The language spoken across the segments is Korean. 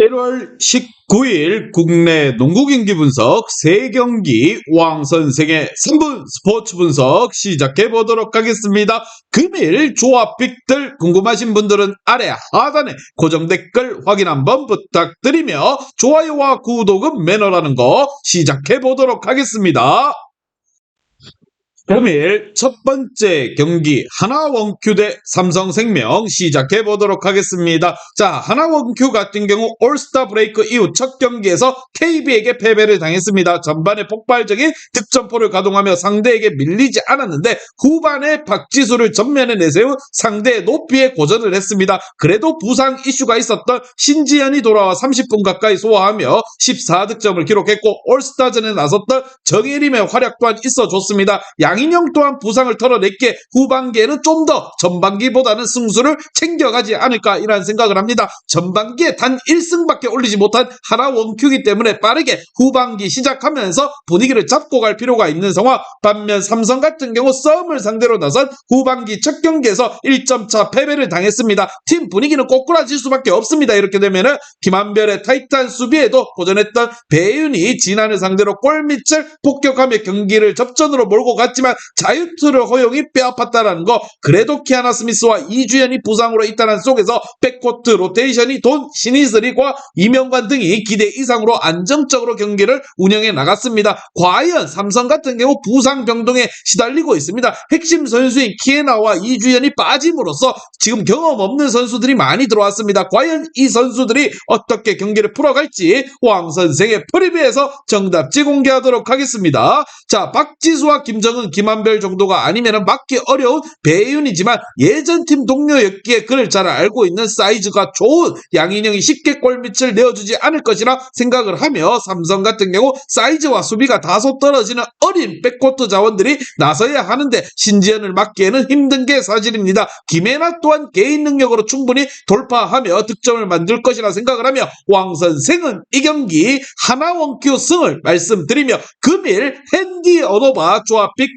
1월 19일 국내 농구 경기 분석 3경기 왕 선생의 3분 스포츠 분석 시작해 보도록 하겠습니다. 금일 조합픽들 궁금하신 분들은 아래 하단에 고정 댓글 확인 한번 부탁드리며 좋아요와 구독은 매너라는 거 시작해 보도록 하겠습니다. 금일 첫 번째 경기 하나원큐 대 삼성생명 시작해 보도록 하겠습니다. 자, 하나원큐 같은 경우 올스타 브레이크 이후 첫 경기에서 KB에게 패배를 당했습니다. 전반에 폭발적인 득점포를 가동하며 상대에게 밀리지 않았는데 후반에 박지수를 전면에 내세운 상대의 높이에 고전을 했습니다. 그래도 부상 이슈가 있었던 신지현이 돌아와 30분 가까이 소화하며 14득점을 기록했고 올스타전에 나섰던 정예림의 활약 또한 있어줬습니다. 양 인영 또한 부상을 털어냈기에 후반기에는 좀 더 전반기보다는 승수를 챙겨가지 않을까 이런 생각을 합니다. 전반기에 단 1승밖에 올리지 못한 하나 원큐기 때문에 빠르게 후반기 시작하면서 분위기를 잡고 갈 필요가 있는 상황 반면 삼성 같은 경우 썸을 상대로 나선 후반기 첫 경기에서 1점차 패배를 당했습니다. 팀 분위기는 꼬꾸라질 수밖에 없습니다. 이렇게 되면은 김한별의 타이탄 수비에도 고전했던 배윤이 진안을 상대로 골밑을 폭격하며 경기를 접전으로 몰고 갔지만 자유투를 허용이 뼈아팠다라는 거 그래도 키아나 스미스와 이주연이 부상으로 있다는 속에서 백코트 로테이션이 돈 신이슬이과 이명관 등이 기대 이상으로 안정적으로 경기를 운영해 나갔습니다. 과연 삼성 같은 경우 부상 병동에 시달리고 있습니다. 핵심 선수인 키에나와 이주연이 빠짐으로써 지금 경험 없는 선수들이 많이 들어왔습니다. 과연 이 선수들이 어떻게 경기를 풀어갈지 왕 선생의 프리뷰에서 정답지 공개하도록 하겠습니다. 자, 박지수와 김정은, 김한별 정도가 아니면 맞기 어려운 배윤이지만 예전 팀 동료였기에 그를 잘 알고 있는 사이즈가 좋은 양인영이 쉽게 골밑을 내어주지 않을 것이라 생각을 하며 삼성 같은 경우 사이즈와 수비가 다소 떨어지는 어린 백코트 자원들이 나서야 하는데 신지현을 막기에는 힘든 게 사실입니다. 김혜나 또한 개인 능력으로 충분히 돌파하며 득점을 만들 것이라 생각을 하며 왕 선생은 이 경기 하나 원큐 승을 말씀드리며 금일 핸디 언어바 조합픽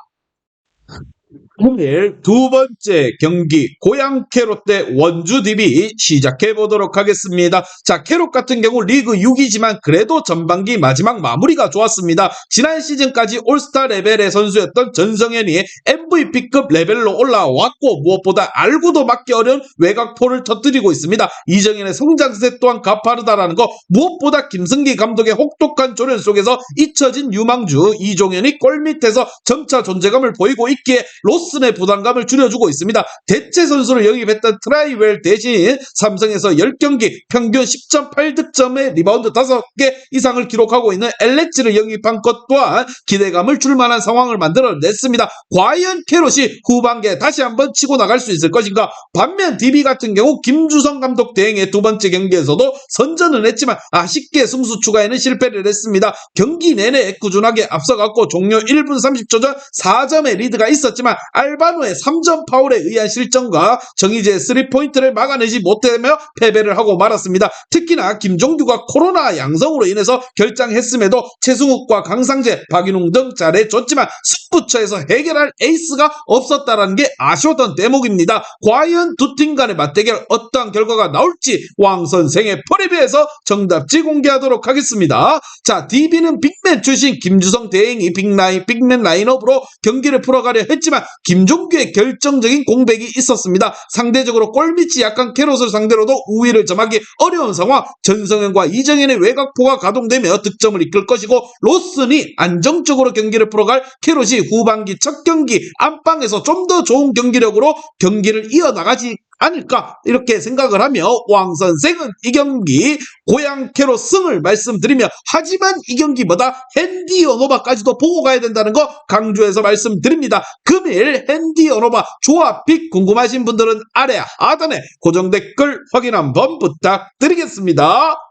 오늘 두 번째 경기 고양 캐롯 대 원주 DB 시작해 보도록 하겠습니다. 자, 캐롯 같은 경우 리그 6이지만 그래도 전반기 마지막 마무리가 좋았습니다. 지난 시즌까지 올스타 레벨의 선수였던 전성현이 MVP급 레벨로 올라왔고 무엇보다 알고도 막기 어려운 외곽포를 터뜨리고 있습니다. 이정현의 성장세 또한 가파르다라는 거 무엇보다 김승기 감독의 혹독한 조련 속에서 잊혀진 유망주 이종현이 골 밑에서 점차 존재감을 보이고 있기에 로 슨의 부담감을 줄여주고 있습니다. 대체 선수를 영입했던 트라이웰 대신 삼성에서 10경기 평균 10.8득점에 리바운드 5개 이상을 기록하고 있는 엘레치를 영입한 것 또한 기대감을 줄 만한 상황을 만들어냈습니다. 과연 캐롯이 후반기에 다시 한번 치고 나갈 수 있을 것인가? 반면 DB 같은 경우 김주성 감독 대행의 두 번째 경기에서도 선전은 했지만 아쉽게 승수 추가에는 실패를 했습니다. 경기 내내 꾸준하게 앞서갔고 종료 1분 30초 전 4점의 리드가 있었지만 알바노의 3점 파울에 의한 실점과 정희재의 3포인트를 막아내지 못하며 패배를 하고 말았습니다. 특히나 김종규가 코로나 양성으로 인해서 결장했음에도 최승욱과 강상재, 박인웅 등 잘해줬지만 승부처에서 해결할 에이스가 없었다라는 게 아쉬웠던 대목입니다. 과연 두 팀 간의 맞대결 어떠한 결과가 나올지 왕 선생의 프리뷰에서 정답지 공개하도록 하겠습니다. 자, DB는 빅맨 출신 김주성 대행이 빅라인, 빅맨 라인업으로 경기를 풀어가려 했지만 김종규의 결정적인 공백이 있었습니다. 상대적으로 골밑이 약간 캐롯을 상대로도 우위를 점하기 어려운 상황. 전성현과 이정현의 외곽포가 가동되며 득점을 이끌 것이고 로슨이 안정적으로 경기를 풀어갈 캐롯이 후반기 첫 경기 안방에서 좀 더 좋은 경기력으로 경기를 이어나가지 않을까 이렇게 생각을 하며 왕 선생은 이 경기 고양캐로 승을 말씀드리며 하지만 이 경기보다 핸디 언어바까지도 보고 가야 된다는 거 강조해서 말씀드립니다. 금일 핸디 언어바 조합픽 궁금하신 분들은 아래 하단에 고정 댓글 확인 한번 부탁드리겠습니다.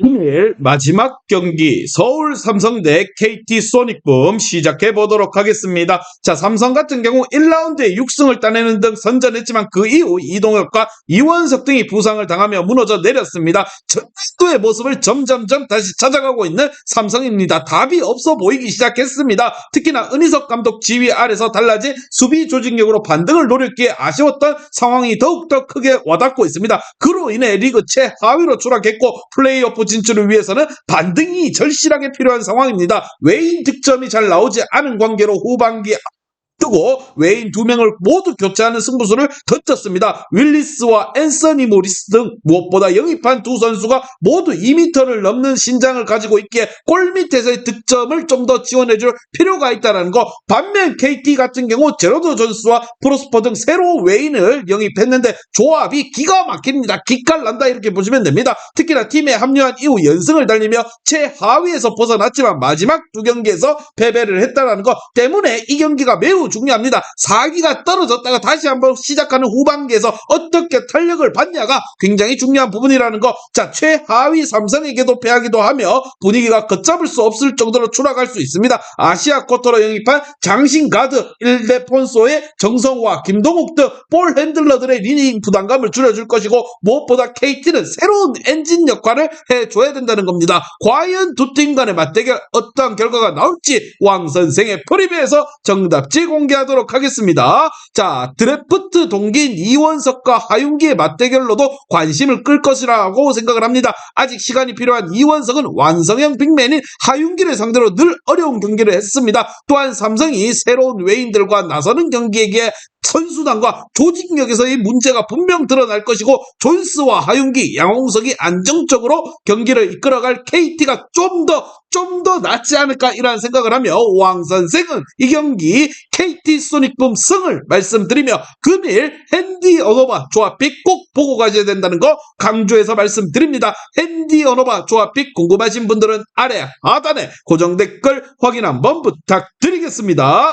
금일 마지막 경기 서울 삼성 대 KT 소닉붐 시작해 보도록 하겠습니다. 자, 삼성 같은 경우 1라운드에 6승을 따내는 등 선전했지만 그 이후 이동혁과 이원석 등이 부상을 당하며 무너져 내렸습니다. 전도의 모습을 점점점 다시 찾아가고 있는 삼성입니다. 답이 없어 보이기 시작했습니다. 특히나 은희석 감독 지휘 아래서 달라진 수비 조직력으로 반등을 노렸기에 아쉬웠던 상황이 더욱더 크게 와닿고 있습니다. 그로 인해 리그 최하위로 추락했고 플레이 오프 진출을 위해서는 반등이 절실하게 필요한 상황입니다. 외인 득점이 잘 나오지 않은 관계로 후반기 뜨고 외인 두 명을 모두 교체하는 승부수를 던졌습니다. 윌리스와 앤서니 모리스 등 무엇보다 영입한 두 선수가 모두 2m를 넘는 신장을 가지고 있기에 골 밑에서의 득점을 좀 더 지원해줄 필요가 있다는 거. 반면 KT 같은 경우 제로드 존스와 프로스퍼 등 새로운 외인을 영입했는데 조합이 기가 막힙니다. 기깔난다 이렇게 보시면 됩니다. 특히나 팀에 합류한 이후 연승을 달리며 최하위에서 벗어났지만 마지막 두 경기에서 패배를 했다는 것 때문에 이 경기가 매우 중요합니다. 4기가 떨어졌다가 다시 한번 시작하는 후반기에서 어떻게 탄력을 받냐가 굉장히 중요한 부분이라는 거. 자, 최하위 삼성에게도 패하기도 하며 분위기가 걷잡을 수 없을 정도로 추락할 수 있습니다. 아시아 쿼터로 영입한 장신 가드, 일데폰소의 정성화, 김동욱 등 볼 핸들러들의 리닝 부담감을 줄여줄 것이고 무엇보다 KT는 새로운 엔진 역할을 해줘야 된다는 겁니다. 과연 두 팀 간의 맞대결 어떠한 결과가 나올지 왕 선생의 프리뷰에서 정답지 공 개하도록 하겠습니다. 자, 드래프트 동기인 이원석과 하윤기의 맞대결로도 관심을 끌 것이라고 생각을 합니다. 아직 시간이 필요한 이원석은 완성형 빅맨인 하윤기를 상대로 늘 어려운 경기를 했습니다. 또한 삼성이 새로운 외인들과 나서는 경기에게 선수단과 조직력에서의 문제가 분명 드러날 것이고 존스와 하윤기, 양홍석이 안정적으로 경기를 이끌어갈 KT가 좀 더 좀더 낫지 않을까 이런 생각을 하며 왕 선생은 이 경기 KT 소닉붐 승을 말씀드리며 금일 핸디 언어바 조합픽 꼭 보고 가셔야 된다는 거 강조해서 말씀드립니다. 핸디 언어바 조합픽 궁금하신 분들은 아래 하단에 고정 댓글 확인 한번 부탁드리겠습니다.